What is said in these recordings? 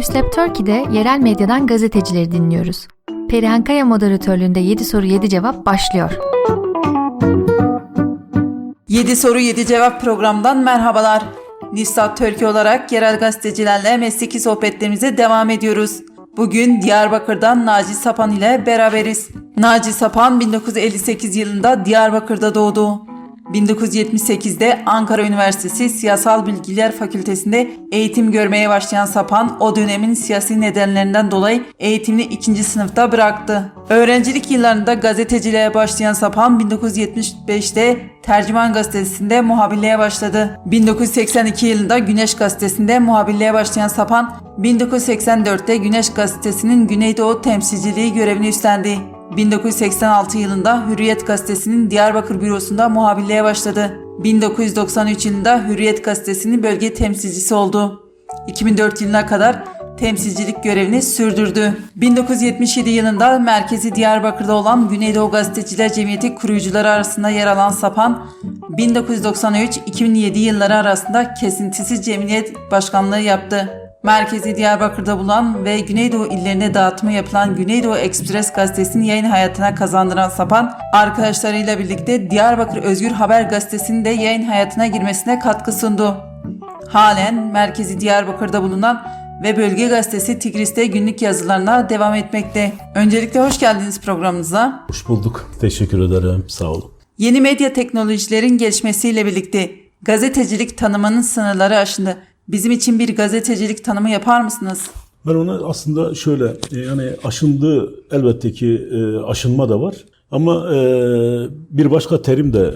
Newslab Turkey'de yerel medyadan gazetecileri dinliyoruz. Perihan Kaya moderatörlüğünde 7 soru 7 cevap başlıyor. 7 soru 7 cevap programdan merhabalar. Nistat Türkiye olarak yerel gazetecilerle mesleki sohbetlerimize devam ediyoruz. Bugün Diyarbakır'dan Naci Sapan ile beraberiz. Naci Sapan 1958 yılında Diyarbakır'da doğdu. 1978'de Ankara Üniversitesi Siyasal Bilgiler Fakültesinde eğitim görmeye başlayan Sapan o dönemin siyasi nedenlerinden dolayı eğitimini ikinci sınıfta bıraktı. Öğrencilik yıllarında gazeteciliğe başlayan Sapan 1975'te Tercüman Gazetesi'nde muhabirliğe başladı. 1982 yılında Güneş Gazetesi'nde muhabirliğe başlayan Sapan 1984'te Güneş Gazetesi'nin Güneydoğu temsilciliği görevini üstlendi. 1986 yılında Hürriyet Gazetesi'nin Diyarbakır bürosunda muhabirliğe başladı. 1993 yılında Hürriyet Gazetesi'nin bölge temsilcisi oldu. 2004 yılına kadar temsilcilik görevini sürdürdü. 1977 yılında merkezi Diyarbakır'da olan Güneydoğu Gazeteciler Cemiyeti kurucuları arasında yer alan Sapan, 1993-2007 yılları arasında kesintisiz cemiyet başkanlığı yaptı. Merkezi Diyarbakır'da bulunan ve Güneydoğu illerine dağıtımı yapılan Güneydoğu Ekspres gazetesini yayın hayatına kazandıran Sapan, arkadaşlarıyla birlikte Diyarbakır Özgür Haber gazetesinin de yayın hayatına girmesine katkı sundu. Halen merkezi Diyarbakır'da bulunan ve Bölge Gazetesi Tigris'te günlük yazılarına devam etmekte. Öncelikle hoş geldiniz programımıza. Hoş bulduk. Teşekkür ederim. Sağ olun. Yeni medya teknolojilerin gelişmesiyle birlikte gazetecilik tanımının sınırları aşındı. Bizim için bir gazetecilik tanımı yapar mısınız? Ben ona aslında şöyle e, yani aşındığı elbette ki e, aşınma da var. Ama e, bir başka terim de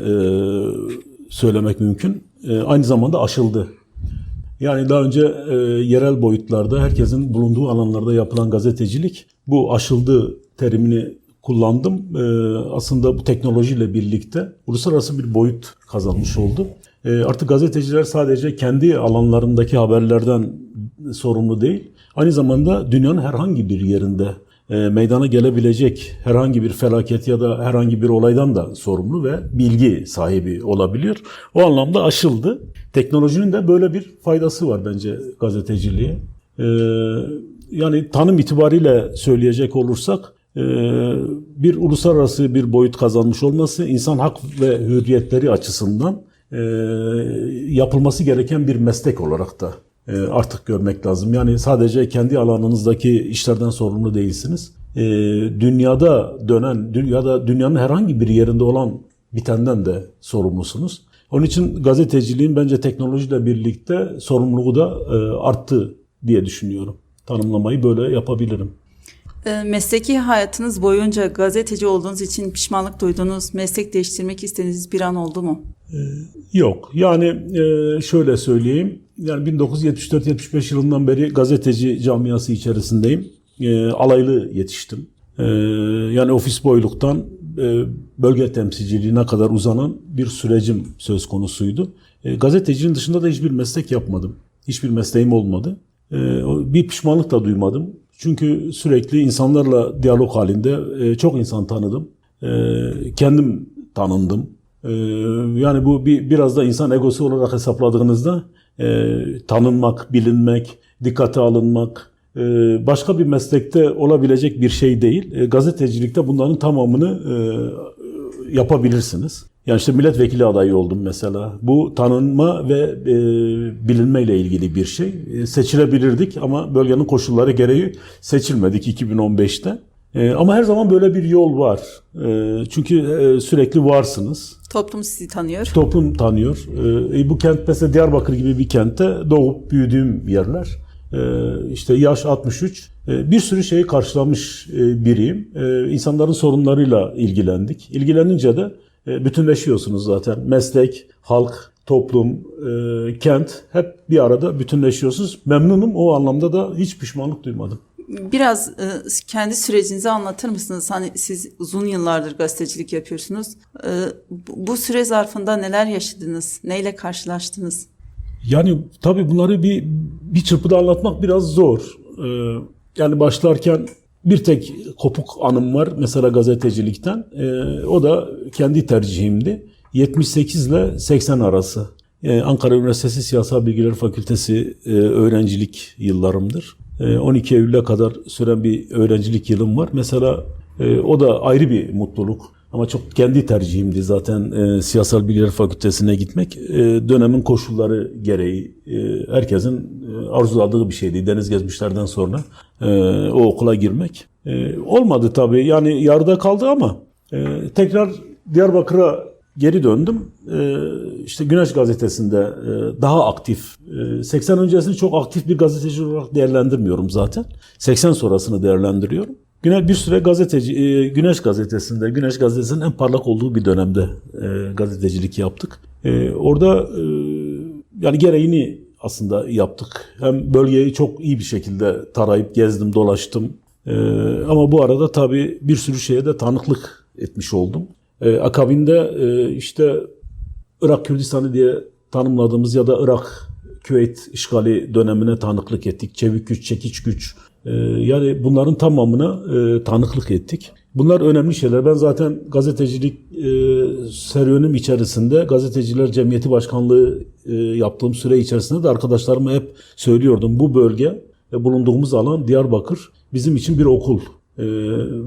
söylemek mümkün. Aynı zamanda aşıldı. Yani daha önce e, yerel boyutlarda herkesin bulunduğu alanlarda yapılan gazetecilik bu aşıldı terimini kullandım. E, aslında bu teknolojiyle birlikte uluslararası bir boyut kazanmış oldu. E, artık gazeteciler sadece kendi alanlarındaki haberlerden sorumlu değil, aynı zamanda dünyanın herhangi bir yerinde e, meydana gelebilecek herhangi bir felaket ya da herhangi bir olaydan da sorumlu ve bilgi sahibi olabiliyor. O anlamda aşıldı. Teknolojinin de böyle bir faydası var bence gazeteciliğe. E, yani tanım itibariyle söyleyecek olursak bir uluslararası bir boyut kazanmış olması insan hak ve hürriyetleri açısından yapılması gereken bir meslek olarak da e, artık görmek lazım. Yani sadece kendi alanınızdaki işlerden sorumlu değilsiniz. E, dünyada dönen, dünyada dünyanın herhangi bir yerinde olan bitenden de sorumlusunuz. Onun için gazeteciliğin bence teknolojiyle birlikte sorumluluğu da e, arttı diye düşünüyorum. Tanımlamayı böyle yapabilirim. E, mesleki hayatınız boyunca gazeteci olduğunuz için pişmanlık duyduğunuz, meslek değiştirmek istediğiniz bir an oldu mu? Yok. Yani e, şöyle söyleyeyim. Yani 1974-75 yılından beri gazeteci camiası içerisindeyim. E, alaylı yetiştim. E, yani ofis boyluktan bölge temsilciliğine kadar uzanan bir sürecim söz konusuydu. Gazetecinin dışında da hiçbir meslek yapmadım. Hiçbir mesleğim olmadı. Bir pişmanlık da duymadım. Çünkü sürekli insanlarla diyalog halinde çok insan tanıdım. Kendim tanındım. Ee, yani bu bir biraz da insan egosu olarak hesapladığınızda e, tanınmak, bilinmek, dikkate alınmak e, başka bir meslekte olabilecek bir şey değil. E, gazetecilikte bunların tamamını e, yapabilirsiniz. Yani işte milletvekili adayı oldum mesela. Bu tanınma ve e, bilinme ile ilgili bir şey. E, seçilebilirdik ama bölgenin koşulları gereği seçilmedik 2015'te. E, ama her zaman böyle bir yol var. E, çünkü e, sürekli varsınız. Toplum sizi tanıyor. Toplum tanıyor. E, bu kent mesela Diyarbakır gibi bir kentte doğup büyüdüğüm yerler. E, işte yaş 63. E, bir sürü şeyi karşılamış e, biriyim. E, insanların sorunlarıyla ilgilendik. İlgilenince de bütünleşiyorsunuz zaten. Meslek, halk, toplum, e, kent hep bir arada bütünleşiyorsunuz. Memnunum o anlamda da hiç pişmanlık duymadım. Biraz e, kendi sürecinizi anlatır mısınız? Hani siz uzun yıllardır gazetecilik yapıyorsunuz. E, bu süre zarfında neler yaşadınız? Neyle karşılaştınız? Yani tabii bunları bir bir çırpıda anlatmak biraz zor. E, yani başlarken bir tek kopuk anım var mesela gazetecilikten. E, o da kendi tercihimdi. 78 ile 80 arası. E, Ankara Üniversitesi Siyasal Bilgiler Fakültesi e, öğrencilik yıllarımdır. E, 12 Eylül'e kadar süren bir öğrencilik yılım var. Mesela e, o da ayrı bir mutluluk. Ama çok kendi tercihimdi zaten e, Siyasal Bilgiler Fakültesine gitmek. E, dönemin koşulları gereği e, herkesin arzuladığı bir şeydi. Deniz gezmişlerden sonra e, o okula girmek. E, olmadı tabii yani yarıda kaldı ama e, tekrar Diyarbakır'a geri döndüm. E, işte Güneş Gazetesi'nde e, daha aktif. E, 80 öncesini çok aktif bir gazeteci olarak değerlendirmiyorum zaten. 80 sonrasını değerlendiriyorum. Güne bir süre gazeteci e, Güneş Gazetesi'nde, Güneş Gazetesi'nin en parlak olduğu bir dönemde e, gazetecilik yaptık. E, orada e, yani gereğini aslında yaptık. Hem bölgeyi çok iyi bir şekilde tarayıp gezdim, dolaştım. E, ama bu arada tabii bir sürü şeye de tanıklık etmiş oldum. E, akabinde e, işte Irak Kürdistan'ı diye tanımladığımız ya da Irak Küveyt işgali dönemine tanıklık ettik. Çevik güç, çekiç güç. Ee, yani bunların tamamına e, tanıklık ettik. Bunlar önemli şeyler. Ben zaten gazetecilik e, serüvenim içerisinde gazeteciler cemiyeti başkanlığı e, yaptığım süre içerisinde de arkadaşlarıma hep söylüyordum. Bu bölge ve bulunduğumuz alan Diyarbakır bizim için bir okul. E,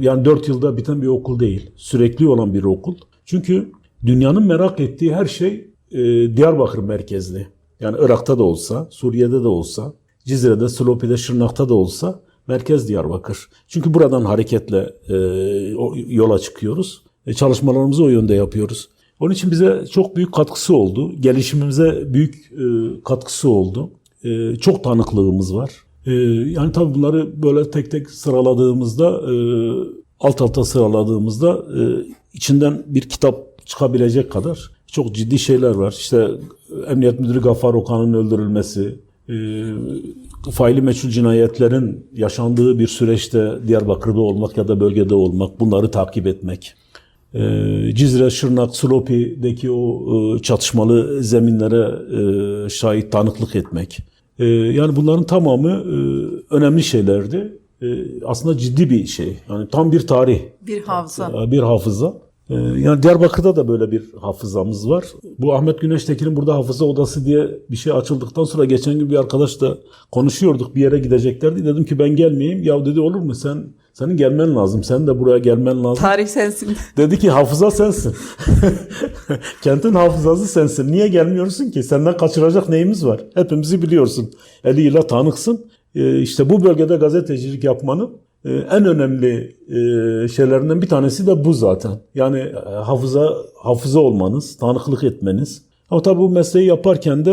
yani dört yılda biten bir okul değil. Sürekli olan bir okul. Çünkü dünyanın merak ettiği her şey e, Diyarbakır merkezli. Yani Irak'ta da olsa, Suriye'de de olsa, Cizre'de, Slopi'de, Şırnak'ta da olsa merkez Diyarbakır. Çünkü buradan hareketle yola çıkıyoruz. E, çalışmalarımızı o yönde yapıyoruz. Onun için bize çok büyük katkısı oldu. Gelişimimize büyük e, katkısı oldu. E, çok tanıklığımız var. E, yani tabii bunları böyle tek tek sıraladığımızda, e, alt alta sıraladığımızda e, içinden bir kitap çıkabilecek kadar çok ciddi şeyler var. İşte Emniyet Müdürü Gaffar Okan'ın öldürülmesi, e, faili meçhul cinayetlerin yaşandığı bir süreçte Diyarbakır'da olmak ya da bölgede olmak, bunları takip etmek. E, Cizre, Şırnak, Slopi'deki o e, çatışmalı zeminlere e, şahit tanıklık etmek. E, yani bunların tamamı e, önemli şeylerdi. E, aslında ciddi bir şey. Yani tam bir tarih. Bir hafıza. Ee, bir hafıza. Ee, Yani Diyarbakır'da da böyle bir hafızamız var. Bu Ahmet Güneştekin'in burada hafıza odası diye bir şey açıldıktan sonra geçen gün bir arkadaşla konuşuyorduk. Bir yere gideceklerdi. Dedim ki ben gelmeyeyim. Ya dedi olur mu sen senin gelmen lazım. Sen de buraya gelmen lazım. Tarih sensin. Dedi ki hafıza sensin. Kentin hafızası sensin. Niye gelmiyorsun ki? Senden kaçıracak neyimiz var? Hepimizi biliyorsun. Eliyle tanıksın. Ee, işte bu bölgede gazetecilik yapmanın e, en önemli e, şeylerinden bir tanesi de bu zaten. Yani e, hafıza hafıza olmanız, tanıklık etmeniz. Ama tabii bu mesleği yaparken de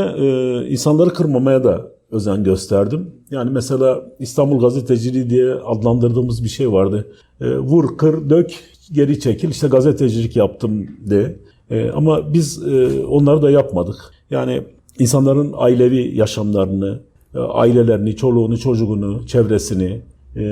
insanları kırmamaya da özen gösterdim. Yani mesela İstanbul gazeteciliği diye adlandırdığımız bir şey vardı. E, vur, kır, dök, geri çekil. İşte gazetecilik yaptım de. E, ama biz e, onları da yapmadık. Yani insanların ailevi yaşamlarını, e, ailelerini, çoluğunu, çocuğunu, çevresini, e,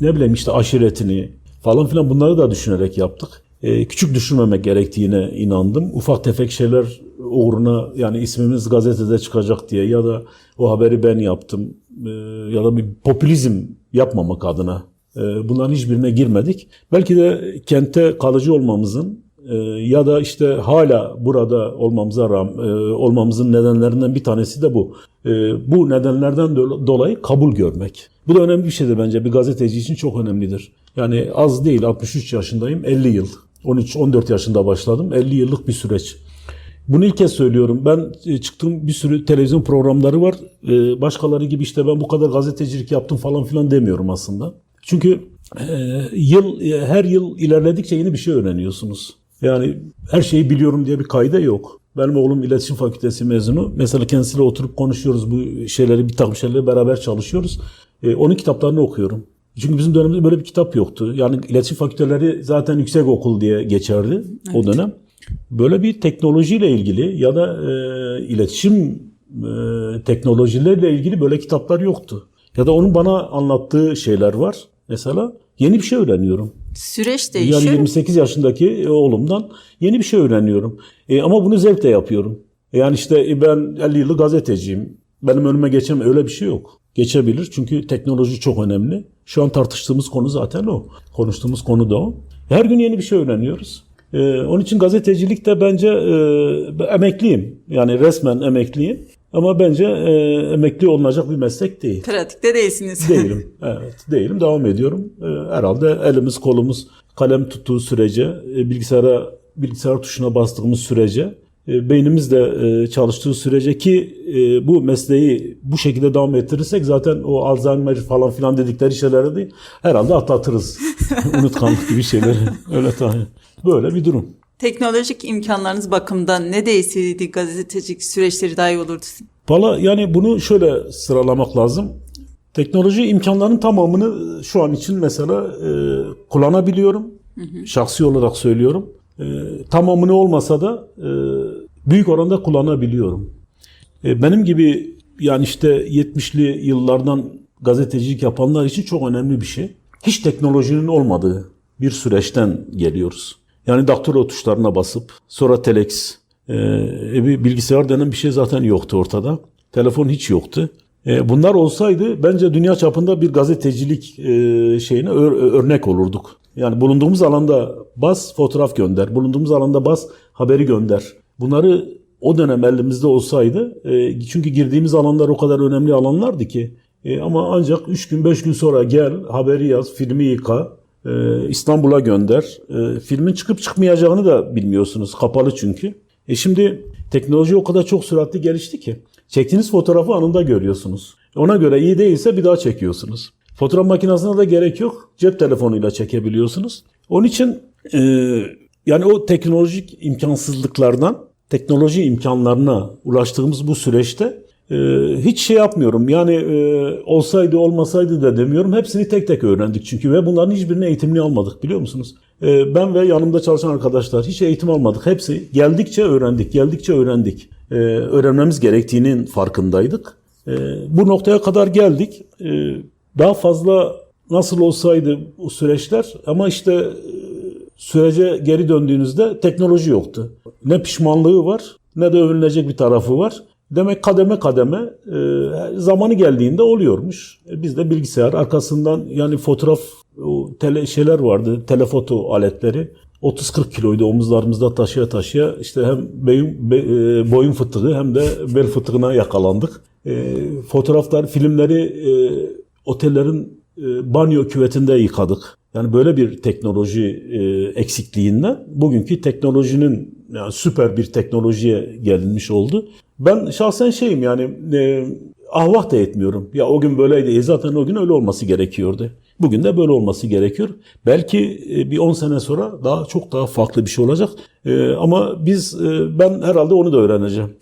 ne bileyim işte aşiretini falan filan bunları da düşünerek yaptık. E, küçük düşürmemek gerektiğine inandım. Ufak tefek şeyler uğruna yani ismimiz gazetede çıkacak diye ya da o haberi ben yaptım e, ya da bir popülizm yapmamak adına e, bunların hiçbirine girmedik. Belki de kente kalıcı olmamızın e, ya da işte hala burada olmamıza e, olmamızın nedenlerinden bir tanesi de bu. Bu nedenlerden do- dolayı kabul görmek. Bu da önemli bir şeydir bence. Bir gazeteci için çok önemlidir. Yani az değil 63 yaşındayım 50 yıl. 13-14 yaşında başladım. 50 yıllık bir süreç. Bunu ilk kez söylüyorum. Ben e, çıktığım bir sürü televizyon programları var. E, Başkaları gibi işte ben bu kadar gazetecilik yaptım falan filan demiyorum aslında. Çünkü e, yıl her yıl ilerledikçe yeni bir şey öğreniyorsunuz. Yani her şeyi biliyorum diye bir kaide yok. Benim oğlum iletişim fakültesi mezunu. Mesela kendisiyle oturup konuşuyoruz bu şeyleri, bir takım şeyleri beraber çalışıyoruz. Onun kitaplarını okuyorum. Çünkü bizim dönemimizde böyle bir kitap yoktu. Yani iletişim fakülteleri zaten yüksek okul diye geçerdi o dönem. Böyle bir teknolojiyle ilgili ya da e, iletişim e, teknolojileriyle ilgili böyle kitaplar yoktu. Ya da onun bana anlattığı şeyler var. Mesela yeni bir şey öğreniyorum. Süreç Yani değişiyor. 28 yaşındaki oğlumdan yeni bir şey öğreniyorum. E, ama bunu zevkle yapıyorum. Yani işte e, ben 50 yıllık gazeteciyim. Benim önüme geçen öyle bir şey yok. Geçebilir çünkü teknoloji çok önemli. Şu an tartıştığımız konu zaten o. Konuştuğumuz konu da o. Her gün yeni bir şey öğreniyoruz. E, onun için gazetecilik de bence e, emekliyim. Yani resmen emekliyim. Ama bence e, emekli olunacak bir meslek değil. Pratikte değilsiniz. Değilim. Evet, değilim. Devam ediyorum. Ee, herhalde elimiz kolumuz kalem tuttuğu sürece, e, bilgisayara bilgisayar tuşuna bastığımız sürece, e, beynimiz de e, çalıştığı sürece ki e, bu mesleği bu şekilde devam ettirirsek zaten o Alzheimer falan filan dedikleri şeyleri de herhalde atlatırız. Unutkanlık gibi şeyleri. Öyle tahmin. Böyle bir durum. Teknolojik imkanlarınız bakımından ne değişseydi gazetecilik süreçleri daha iyi olurdu? Valla yani bunu şöyle sıralamak lazım. Teknoloji imkanlarının tamamını şu an için mesela e, kullanabiliyorum. Şahsi olarak söylüyorum. E, tamamını olmasa da e, büyük oranda kullanabiliyorum. E, benim gibi yani işte 70'li yıllardan gazetecilik yapanlar için çok önemli bir şey. Hiç teknolojinin olmadığı bir süreçten geliyoruz. Yani daktilo tuşlarına basıp sonra telex, e, e, bir bilgisayar denen bir şey zaten yoktu ortada. Telefon hiç yoktu. E, bunlar olsaydı bence dünya çapında bir gazetecilik e, şeyine ör- örnek olurduk. Yani bulunduğumuz alanda bas fotoğraf gönder, bulunduğumuz alanda bas haberi gönder. Bunları o dönem elimizde olsaydı e, çünkü girdiğimiz alanlar o kadar önemli alanlardı ki e, ama ancak 3 gün 5 gün sonra gel haberi yaz, filmi yıka, e, İstanbul'a gönder. E, filmin çıkıp çıkmayacağını da bilmiyorsunuz. Kapalı çünkü. E şimdi teknoloji o kadar çok süratli gelişti ki çektiğiniz fotoğrafı anında görüyorsunuz. Ona göre iyi değilse bir daha çekiyorsunuz. Fotoğraf makinesine de gerek yok. Cep telefonuyla çekebiliyorsunuz. Onun için e, yani o teknolojik imkansızlıklardan teknoloji imkanlarına ulaştığımız bu süreçte e, hiç şey yapmıyorum. Yani e, olsaydı olmasaydı da demiyorum. Hepsini tek tek öğrendik çünkü ve bunların hiçbirini eğitimini almadık biliyor musunuz? E, ben ve yanımda çalışan arkadaşlar hiç eğitim almadık. Hepsi geldikçe öğrendik, geldikçe öğrendik. E, öğrenmemiz gerektiğinin farkındaydık. E, bu noktaya kadar geldik. E, daha fazla nasıl olsaydı bu süreçler ama işte e, sürece geri döndüğünüzde teknoloji yoktu. Ne pişmanlığı var ne de övünülecek bir tarafı var. Demek kademe kademe e, zamanı geldiğinde oluyormuş. E, biz de bilgisayar arkasından yani fotoğraf o tele şeyler vardı telefoto aletleri. 30-40 kiloydu omuzlarımızda taşıya taşıya işte hem beyin, be- e, boyun fıtığı hem de bel fıtığına yakalandık. E, fotoğraflar, filmleri e, otellerin e, banyo küvetinde yıkadık. Yani böyle bir teknoloji e, eksikliğinden bugünkü teknolojinin yani süper bir teknolojiye gelinmiş oldu. Ben şahsen şeyim yani e, ahvah da etmiyorum. Ya o gün böyleydi. E zaten o gün öyle olması gerekiyordu. Bugün de böyle olması gerekiyor. Belki e, bir 10 sene sonra daha çok daha farklı bir şey olacak. E, ama biz e, ben herhalde onu da öğreneceğim.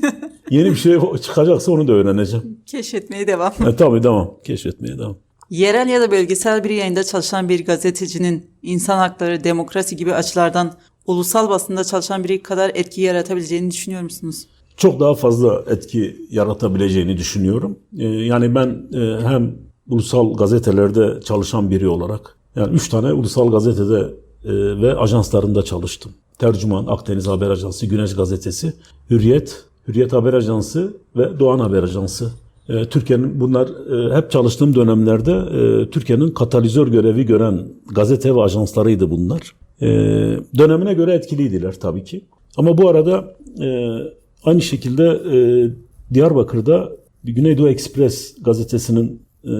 Yeni bir şey çıkacaksa onu da öğreneceğim. Keşfetmeye devam. E, tabii devam. Keşfetmeye devam. Yerel ya da bölgesel bir yayında çalışan bir gazetecinin insan hakları, demokrasi gibi açılardan ulusal basında çalışan biri kadar etki yaratabileceğini düşünüyor musunuz? Çok daha fazla etki yaratabileceğini düşünüyorum. Ee, yani ben e, hem ulusal gazetelerde çalışan biri olarak, yani üç tane ulusal gazetede e, ve ajanslarında çalıştım. Tercüman, Akdeniz Haber Ajansı, Güneş Gazetesi, Hürriyet, Hürriyet Haber Ajansı ve Doğan Haber Ajansı. E, Türkiye'nin bunlar hep çalıştığım dönemlerde Türkiye'nin katalizör görevi gören gazete ve ajanslarıydı bunlar. Dönemine göre etkiliydiler tabii ki. Ama bu arada aynı şekilde e, Diyarbakır'da Güneydoğu Express gazetesinin e,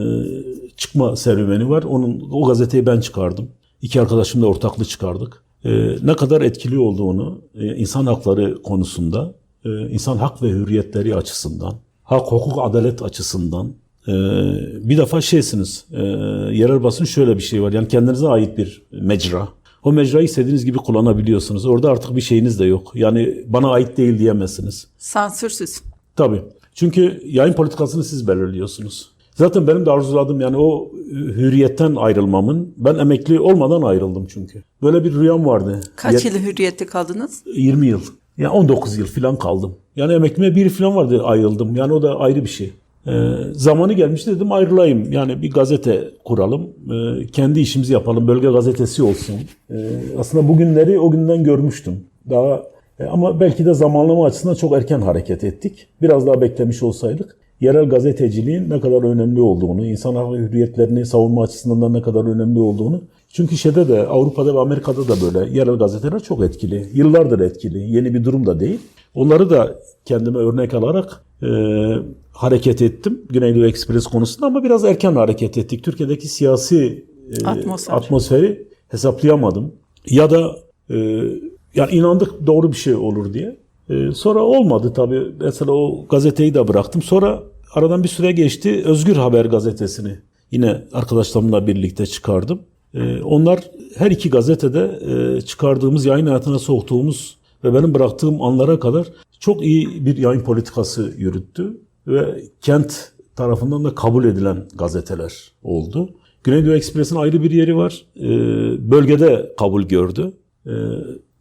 çıkma serüveni var. Onun o gazeteyi ben çıkardım. İki arkadaşımla ortaklı çıkardık. E, ne kadar etkili olduğunu e, insan hakları konusunda, e, insan hak ve hürriyetleri açısından, hak, hukuk, adalet açısından e, bir defa şeysiniz, e, yerel basın şöyle bir şey var. Yani kendinize ait bir mecra. O mecrayı istediğiniz gibi kullanabiliyorsunuz. Orada artık bir şeyiniz de yok. Yani bana ait değil diyemezsiniz. Sansürsüz. Tabii. Çünkü yayın politikasını siz belirliyorsunuz. Zaten benim de arzuladığım yani o hürriyetten ayrılmamın, ben emekli olmadan ayrıldım çünkü. Böyle bir rüyam vardı. Kaç yıl hürriyette kaldınız? 20 yıl. Yani 19 yıl falan kaldım. Yani emeklime bir falan vardı ayrıldım. Yani o da ayrı bir şey. Ee, zamanı gelmişti dedim ayrılayım. Yani bir gazete kuralım. Ee, kendi işimizi yapalım. Bölge gazetesi olsun. Ee, aslında bugünleri o günden görmüştüm. Daha e, ama belki de zamanlama açısından çok erken hareket ettik. Biraz daha beklemiş olsaydık yerel gazeteciliğin ne kadar önemli olduğunu, insan hak hürriyetlerini savunma açısından da ne kadar önemli olduğunu Çünkü şeyde de Avrupa'da ve Amerika'da da böyle yerel gazeteler çok etkili. Yıllardır etkili. Yeni bir durum da değil. Onları da kendime örnek alarak e, hareket ettim. Güneydoğu Ekspres konusunda ama biraz erken hareket ettik. Türkiye'deki siyasi e, Atmosfer. atmosferi hesaplayamadım. Ya da e, yani inandık doğru bir şey olur diye. E, sonra olmadı tabii. Mesela o gazeteyi de bıraktım. Sonra aradan bir süre geçti. Özgür Haber gazetesini yine arkadaşlarımla birlikte çıkardım. E, onlar her iki gazetede e, çıkardığımız, yayın hayatına soktuğumuz ve benim bıraktığım anlara kadar çok iyi bir yayın politikası yürüttü ve kent tarafından da kabul edilen gazeteler oldu. Güneydoğu Ekspres'in ayrı bir yeri var. E, bölgede kabul gördü. E,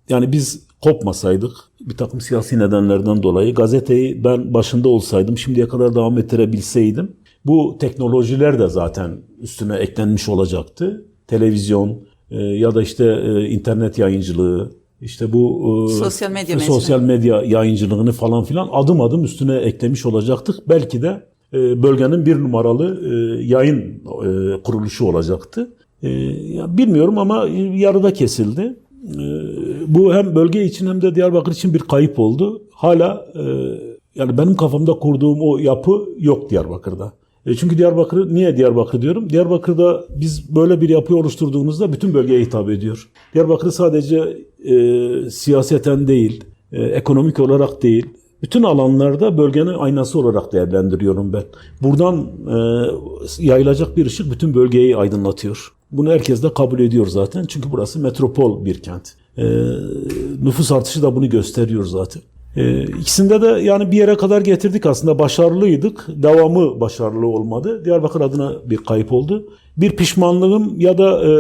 yani biz kopmasaydık bir takım siyasi nedenlerden dolayı gazeteyi ben başında olsaydım şimdiye kadar devam ettirebilseydim bu teknolojiler de zaten üstüne eklenmiş olacaktı. Televizyon e, ya da işte e, internet yayıncılığı işte bu e, Sosyal medya sosyal medya yayıncılığını falan filan adım adım üstüne eklemiş olacaktık. Belki de e, bölgenin bir numaralı e, yayın kuruluşu olacaktı. Bilmiyorum ama yarıda kesildi. Bu hem bölge için hem de Diyarbakır için bir kayıp oldu. Hala yani benim kafamda kurduğum o yapı yok Diyarbakır'da. E, çünkü Diyarbakır, niye Diyarbakır diyorum? Diyarbakır'da biz böyle bir yapı oluşturduğumuzda bütün bölgeye hitap ediyor. Diyarbakır sadece e, siyaseten değil, e, ekonomik olarak değil, bütün alanlarda bölgenin aynası olarak değerlendiriyorum ben. Buradan e, yayılacak bir ışık bütün bölgeyi aydınlatıyor. Bunu herkes de kabul ediyor zaten. Çünkü burası metropol bir kent. E, nüfus artışı da bunu gösteriyor zaten. E, ikisinde de yani bir yere kadar getirdik aslında başarılıydık. Devamı başarılı olmadı. Diyarbakır adına bir kayıp oldu. Bir pişmanlığım ya da e,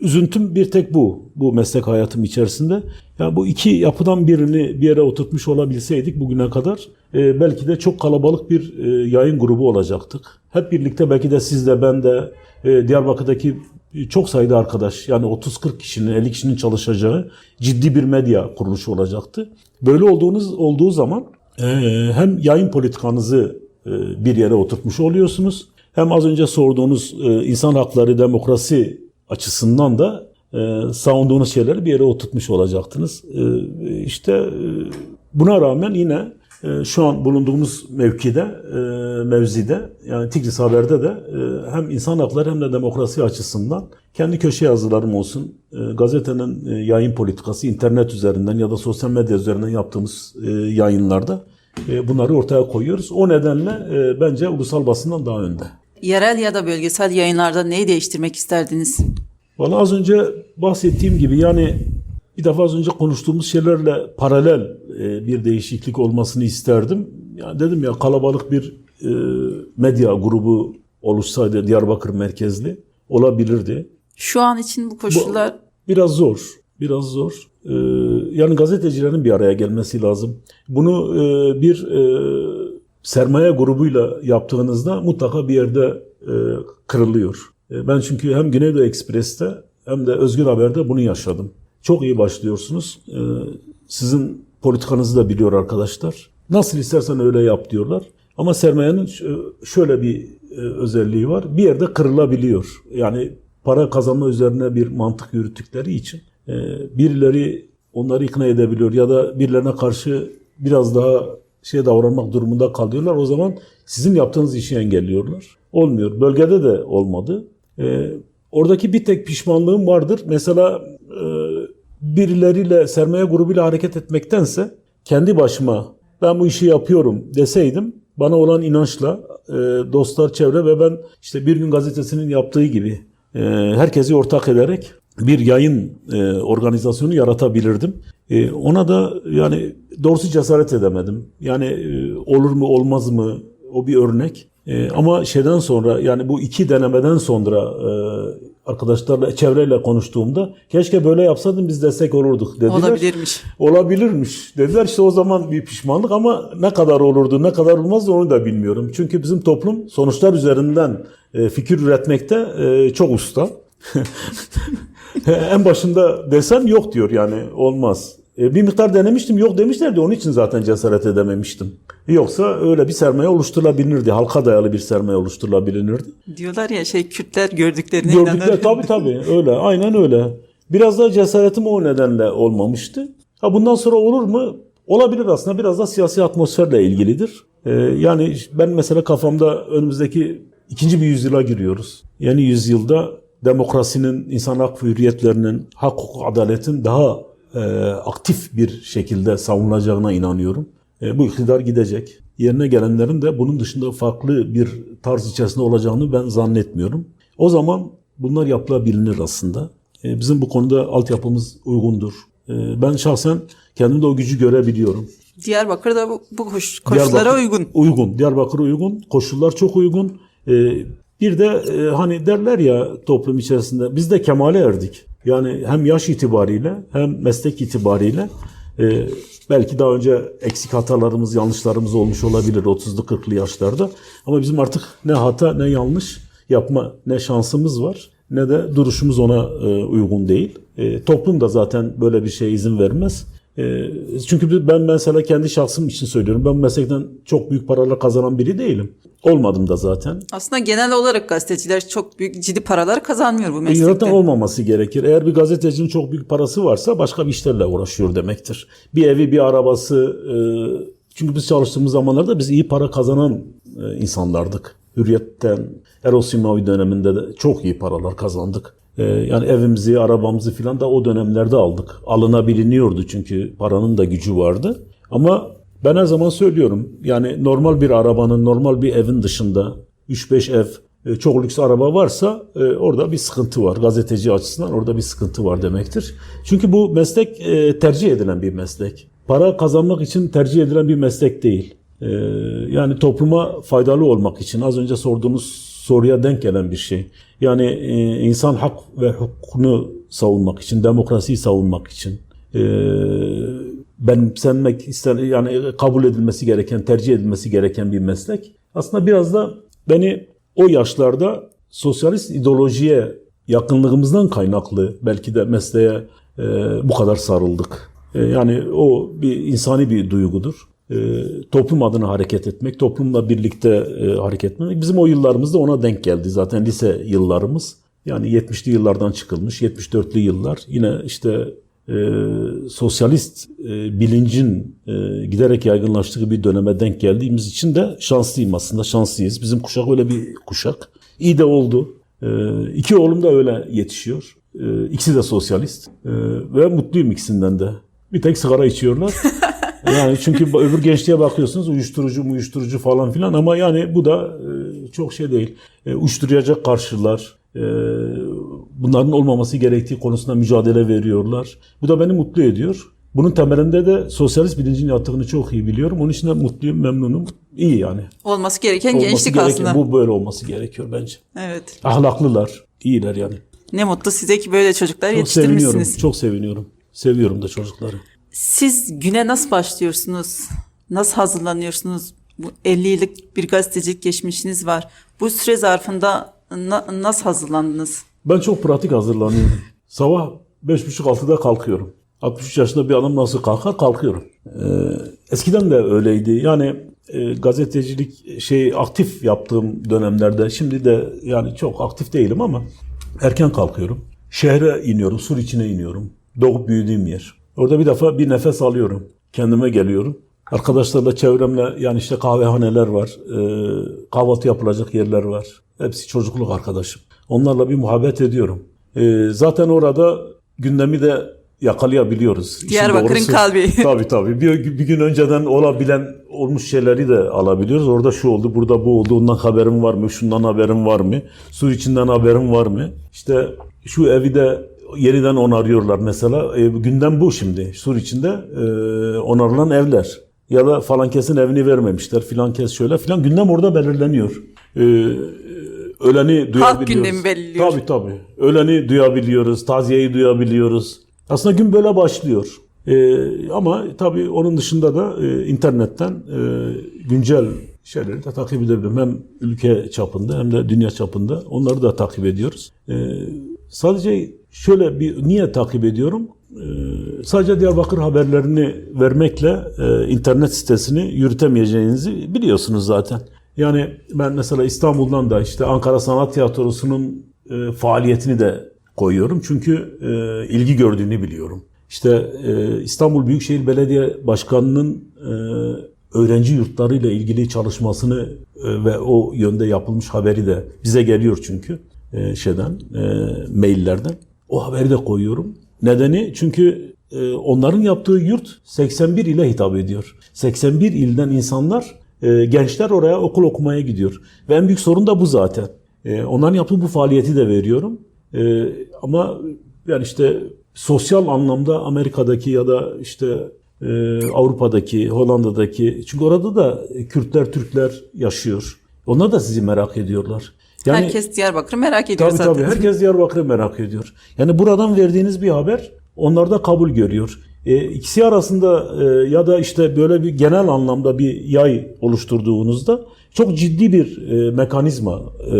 üzüntüm bir tek bu. Bu meslek hayatım içerisinde. Yani bu iki yapıdan birini bir yere oturtmuş olabilseydik bugüne kadar e, belki de çok kalabalık bir e, yayın grubu olacaktık. Hep birlikte belki de siz de ben de e, Diyarbakır'daki çok sayıda arkadaş yani 30-40 kişinin 50 kişinin çalışacağı ciddi bir medya kuruluşu olacaktı. Böyle olduğunuz olduğu zaman e, hem yayın politikanızı e, bir yere oturtmuş oluyorsunuz hem az önce sorduğunuz e, insan hakları demokrasi açısından da savunduğunuz şeyleri bir yere oturtmuş olacaktınız. E, işte e, buna rağmen yine şu an bulunduğumuz mevkide, e, mevzide yani Tigris Haber'de de e, hem insan hakları hem de demokrasi açısından kendi köşe yazılarım olsun, e, gazetenin yayın politikası internet üzerinden ya da sosyal medya üzerinden yaptığımız yayınlarda bunları ortaya koyuyoruz. O nedenle bence ulusal basından daha önde. Yerel ya da bölgesel yayınlarda neyi değiştirmek isterdiniz? Valla az önce bahsettiğim gibi yani bir defa az önce konuştuğumuz şeylerle paralel e, bir değişiklik olmasını isterdim. Yani dedim ya kalabalık bir e, medya grubu oluşsaydı Diyarbakır merkezli olabilirdi. Şu an için bu koşullar Biraz zor, biraz zor. E, yani gazetecilerin bir araya gelmesi lazım. Bunu e, bir e, sermaye grubuyla yaptığınızda mutlaka bir yerde e, kırılıyor. E, ben çünkü hem Güneydoğu Ekspres'te hem de Özgür Haber'de bunu yaşadım. Çok iyi başlıyorsunuz. E, sizin politikanızı da biliyor arkadaşlar. Nasıl istersen öyle yap diyorlar. Ama sermayenin ş- şöyle bir e, özelliği var. Bir yerde kırılabiliyor. Yani para kazanma üzerine bir mantık yürüttükleri için e, birileri onları ikna edebiliyor ya da birilerine karşı biraz daha şey davranmak durumunda kalıyorlar. O zaman sizin yaptığınız işi engelliyorlar. Olmuyor. Bölgede de olmadı. E, oradaki bir tek pişmanlığım vardır. Mesela e, birileriyle sermaye grubuyla hareket etmektense kendi başıma ben bu işi yapıyorum deseydim bana olan inançla e, dostlar, çevre ve ben işte Bir Gün Gazetesi'nin yaptığı gibi e, herkesi ortak ederek bir yayın e, organizasyonu yaratabilirdim. E, ona da yani doğrusu cesaret edemedim. Yani e, olur mu olmaz mı o bir örnek. E, ama şeyden sonra yani bu iki denemeden sonra e, arkadaşlarla çevreyle konuştuğumda keşke böyle yapsaydın biz destek olurduk dediler. olabilirmiş. Olabilirmiş dediler. İşte o zaman bir pişmanlık ama ne kadar olurdu, ne kadar olmazdı onu da bilmiyorum. Çünkü bizim toplum sonuçlar üzerinden e, fikir üretmekte e, çok usta. en başında desem yok diyor yani olmaz. E, bir miktar denemiştim yok demişlerdi onun için zaten cesaret edememiştim. Yoksa öyle bir sermaye oluşturulabilirdi. Halka dayalı bir sermaye oluşturulabilirdi. Diyorlar ya şey Kürtler gördüklerine Gördükler inanır. tabii tabii öyle aynen öyle. Biraz da cesaretim o nedenle olmamıştı. Ha bundan sonra olur mu? Olabilir aslında biraz da siyasi atmosferle ilgilidir. Ee, yani ben mesela kafamda önümüzdeki ikinci bir yüzyıla giriyoruz. Yeni yüzyılda demokrasinin, insan hak ve hürriyetlerinin, hak, hukuk, adaletin daha e, aktif bir şekilde savunulacağına inanıyorum. E, bu iktidar gidecek. Yerine gelenlerin de bunun dışında farklı bir tarz içerisinde olacağını ben zannetmiyorum. O zaman bunlar yapılabilir aslında. E, bizim bu konuda altyapımız uygundur. E, ben şahsen kendimde o gücü görebiliyorum. Diyarbakır'da bu, bu koş- koşullara Diyarbakır- uygun. Uygun. Diyarbakır'a uygun. Koşullar çok uygun. E, bir de e, hani derler ya toplum içerisinde biz de kemale erdik. Yani hem yaş itibariyle hem meslek itibariyle e, belki daha önce eksik hatalarımız, yanlışlarımız olmuş olabilir 30'lu 40'lı yaşlarda. Ama bizim artık ne hata ne yanlış yapma ne şansımız var ne de duruşumuz ona e, uygun değil. E, toplum da zaten böyle bir şeye izin vermez. E, çünkü ben mesela kendi şahsım için söylüyorum. Ben meslekten çok büyük paralar kazanan biri değilim. Olmadım da zaten. Aslında genel olarak gazeteciler çok büyük ciddi paralar kazanmıyor bu E, meslekte. Zaten olmaması gerekir. Eğer bir gazetecinin çok büyük parası varsa başka bir işlerle uğraşıyor demektir. Bir evi, bir arabası. e, çünkü biz çalıştığımız zamanlarda biz iyi para kazanan e, insanlardık. Hürriyetten, Erol Simavi döneminde de çok iyi paralar kazandık. E, yani evimizi, arabamızı filan da o dönemlerde aldık. Alınabiliniyordu çünkü paranın da gücü vardı. Ama ben her zaman söylüyorum yani normal bir arabanın, normal bir evin dışında 3-5 ev, e, çok lüks araba varsa e, orada bir sıkıntı var. Gazeteci açısından orada bir sıkıntı var demektir. Çünkü bu meslek e, tercih edilen bir meslek. Para kazanmak için tercih edilen bir meslek değil. Yani topluma faydalı olmak için az önce sorduğunuz soruya denk gelen bir şey. Yani e, insan hak ve hukukunu savunmak için, demokrasiyi savunmak için e, benimsenmek ister yani kabul edilmesi gereken, tercih edilmesi gereken bir meslek. Aslında biraz da beni o yaşlarda sosyalist ideolojiye yakınlığımızdan kaynaklı belki de mesleğe e, bu kadar sarıldık. E, yani o bir insani bir duygudur. E, toplum adına hareket etmek, toplumla birlikte e, hareket etmek. Bizim o yıllarımızda ona denk geldi zaten lise yıllarımız. Yani 70'li yıllardan çıkılmış, 74'lü yıllar. Yine işte e, sosyalist e, bilincin e, giderek yaygınlaştığı bir döneme denk geldiğimiz için de şanslıyım aslında, şanslıyız. Bizim kuşak öyle bir kuşak. İyi de oldu. E, iki oğlum da öyle yetişiyor. E, ikisi de sosyalist. E, ve mutluyum ikisinden de. Bir tek sigara içiyorlar. Yani çünkü öbür gençliğe bakıyorsunuz uyuşturucu uyuşturucu falan filan ama yani bu da e, çok şey değil. E, uyuşturucuya karşılar. E, bunların olmaması gerektiği konusunda mücadele veriyorlar. Bu da beni mutlu ediyor. Bunun temelinde de sosyalist bilincin yattığını çok iyi biliyorum. Onun için de mutluyum, memnunum. İyi yani. Olması gereken Olması gençlik gereken- aslında. Bu böyle olması gerekiyor bence. Evet. Ahlaklılar, iyiler yani. Ne mutlu size ki böyle çocuklar Çok seviniyorum, yetiştirmişsiniz. çok seviniyorum. Seviyorum da çocukları. Siz güne nasıl başlıyorsunuz? Nasıl hazırlanıyorsunuz? Bu 50 yıllık bir gazetecilik geçmişiniz var. Bu süre zarfında na- nasıl hazırlandınız? Ben çok pratik hazırlanıyorum. Sabah 5.30-6'da kalkıyorum. 63 yaşında bir adam nasıl kalkar? Kalkıyorum. Ee, eskiden de öyleydi. Yani e, gazetecilik şey aktif yaptığım dönemlerde şimdi de yani çok aktif değilim ama erken kalkıyorum. Şehre iniyorum, sur içine iniyorum. Doğup büyüdüğüm yer. Orada bir defa bir nefes alıyorum. Kendime geliyorum. Arkadaşlarla çevremle yani işte kahvehaneler var. e, kahvaltı yapılacak yerler var. Hepsi çocukluk arkadaşım. Onlarla bir muhabbet ediyorum. E, zaten orada gündemi de yakalayabiliyoruz. Diyarbakır'ın kalbi. Tabii tabii. Bir, bir gün önceden olabilen olmuş şeyleri de alabiliyoruz. Orada şu oldu, burada bu oldu. Ondan haberim var mı? Şundan haberim var mı? Sur içinden haberim var mı? İşte şu evi de yeniden onarıyorlar mesela. E, gündem bu şimdi. Sur içinde e, onarılan evler. Ya da falan kesin evini vermemişler. Filan kes şöyle filan. Gündem orada belirleniyor. E, öleni duyabiliyoruz. gündemi belirliyor. Tabii tabii. Öleni duyabiliyoruz. Taziyeyi duyabiliyoruz. Aslında gün böyle başlıyor. Ee, ama tabii onun dışında da e, internetten e, güncel şeyleri de takip edebilirim. Hem ülke çapında hem de dünya çapında onları da takip ediyoruz. Ee, sadece şöyle bir niye takip ediyorum? e, sadece Diyarbakır haberlerini vermekle e, internet sitesini yürütemeyeceğinizi biliyorsunuz zaten. Yani ben mesela İstanbul'dan da işte Ankara Sanat Tiyatrosu'nun e, faaliyetini de koyuyorum. Çünkü e, ilgi gördüğünü biliyorum. İşte İstanbul Büyükşehir Belediye Başkanı'nın e, öğrenci yurtlarıyla ilgili çalışmasını ve o yönde yapılmış haberi de bize geliyor çünkü e, şeyden maillerden. O haberi de koyuyorum. Nedeni çünkü e, onların yaptığı yurt 81 ile hitap ediyor. 81 ilden insanlar, e, gençler oraya okul okumaya gidiyor. Ve en büyük sorun da bu zaten. E, onların yaptığı bu faaliyeti de veriyorum. Ama yani işte sosyal anlamda Amerika'daki ya da işte Avrupa'daki, Hollanda'daki çünkü orada da Kürtler, Türkler yaşıyor. Onlar da sizi merak ediyorlar. Yani, Herkes Diyarbakır'ı merak ediyor Tabii zaten. tabii. Herkes Diyarbakır'ı merak ediyor. Yani buradan verdiğiniz bir haber onlarda kabul görüyor. E, ikisi arasında e, ya da işte böyle bir genel anlamda bir yay oluşturduğunuzda çok ciddi bir e, mekanizma e,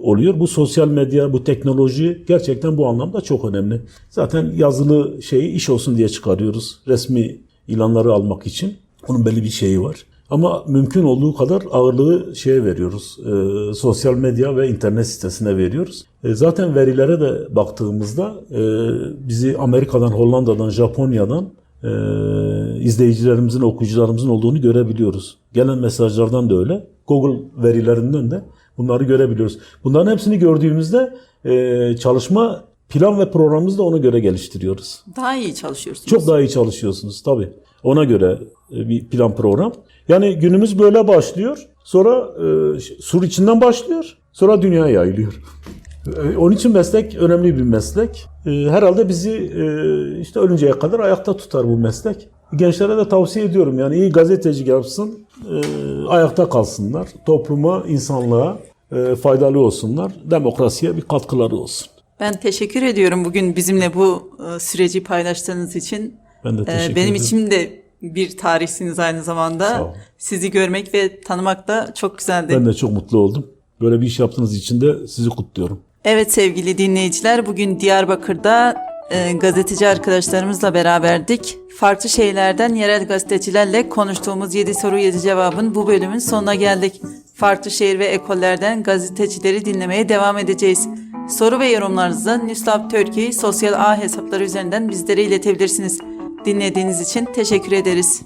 oluyor. Bu sosyal medya, bu teknoloji gerçekten bu anlamda çok önemli. Zaten yazılı şeyi iş olsun diye çıkarıyoruz. Resmi ilanları almak için. Onun belli bir şeyi var. Ama mümkün olduğu kadar ağırlığı şeye veriyoruz. E, sosyal medya ve internet sitesine veriyoruz. E, zaten verilere de baktığımızda e, bizi Amerika'dan, Hollanda'dan, Japonya'dan e, izleyicilerimizin, okuyucularımızın olduğunu görebiliyoruz. Gelen mesajlardan da öyle. Google verilerinden de bunları görebiliyoruz. Bunların hepsini gördüğümüzde e, çalışma plan ve programımızı da ona göre geliştiriyoruz. Daha iyi çalışıyorsunuz. Çok daha iyi çalışıyorsunuz tabii. Ona göre e, bir plan program. Yani günümüz böyle başlıyor. Sonra e, sur içinden başlıyor. Sonra dünyaya yayılıyor. E, Onun için meslek önemli bir meslek. E, Herhalde bizi e, işte ölünceye kadar ayakta tutar bu meslek. Gençlere de tavsiye ediyorum yani iyi gazeteci yapsın, e, ayakta kalsınlar. Topluma, insanlığa e, faydalı olsunlar. Demokrasiye bir katkıları olsun. Ben teşekkür ediyorum bugün bizimle bu e, süreci paylaştığınız için. Ben de E, teşekkür Benim ederim. için de bir tarihsiniz aynı Sağ zamanda. Sizi görmek ve tanımak da çok güzeldi. Ben de çok mutlu oldum. Böyle bir iş yaptığınız için de sizi kutluyorum. Evet sevgili dinleyiciler bugün Diyarbakır'da e, gazeteci arkadaşlarımızla beraberdik. Farklı şeylerden yerel gazetecilerle konuştuğumuz 7 soru 7 cevabın bu bölümün sonuna geldik. Farklı şehir ve ekollerden gazetecileri dinlemeye devam edeceğiz. Soru ve yorumlarınızı Nüslab Türkiye sosyal ağ hesapları üzerinden bizlere iletebilirsiniz. Dinlediğiniz için teşekkür ederiz.